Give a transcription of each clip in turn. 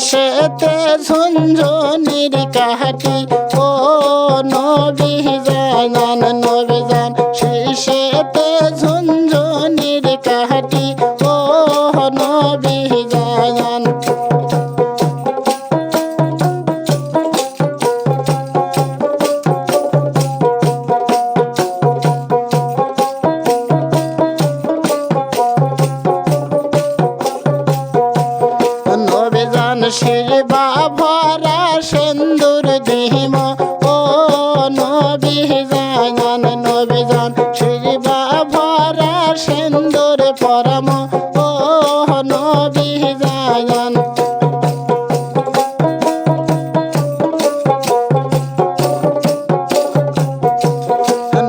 সেতে ঝুনঝুনির কাহাটি ও নবী জানান নবী জান সেই সেতে ঝুন ভরা সেন্দুর দেহিম। ও নবী জানান, নবী জান, শিবা ভরা সেন্দুর পরম। ও নবী জানান।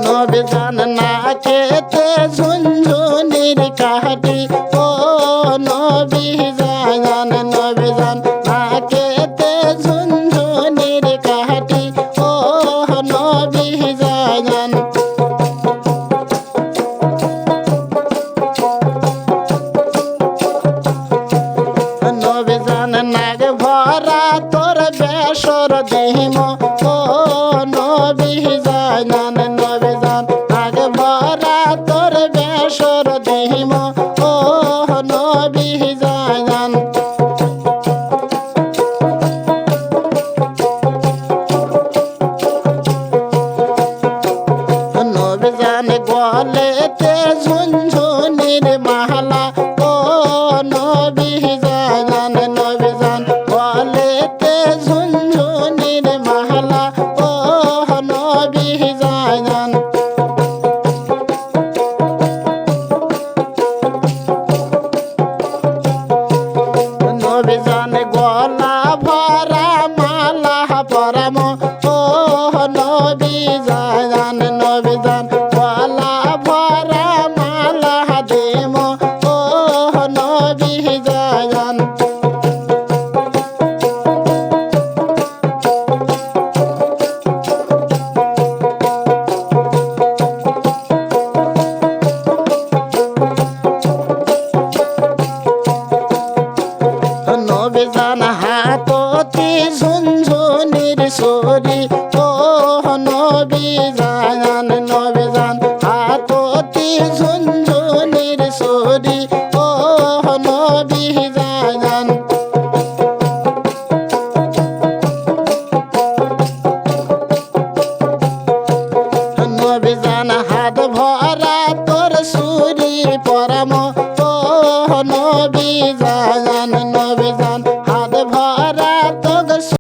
নবী জান না খেতে ঝুনঝুনির কাহাটি বেসর দেহিম ও নবী জান নবী জান নাগ ভরা তোর বেসর দেহিম ও নবী জান নবী জান গলেতে ঝুনঝুনির মালা ও নবী জান নবী সরি ও নবী জান নবী জান হাততি ঝুনঝুনির সরি ও নবী জান হাত ভরা তোর সুরি পরম ও নবী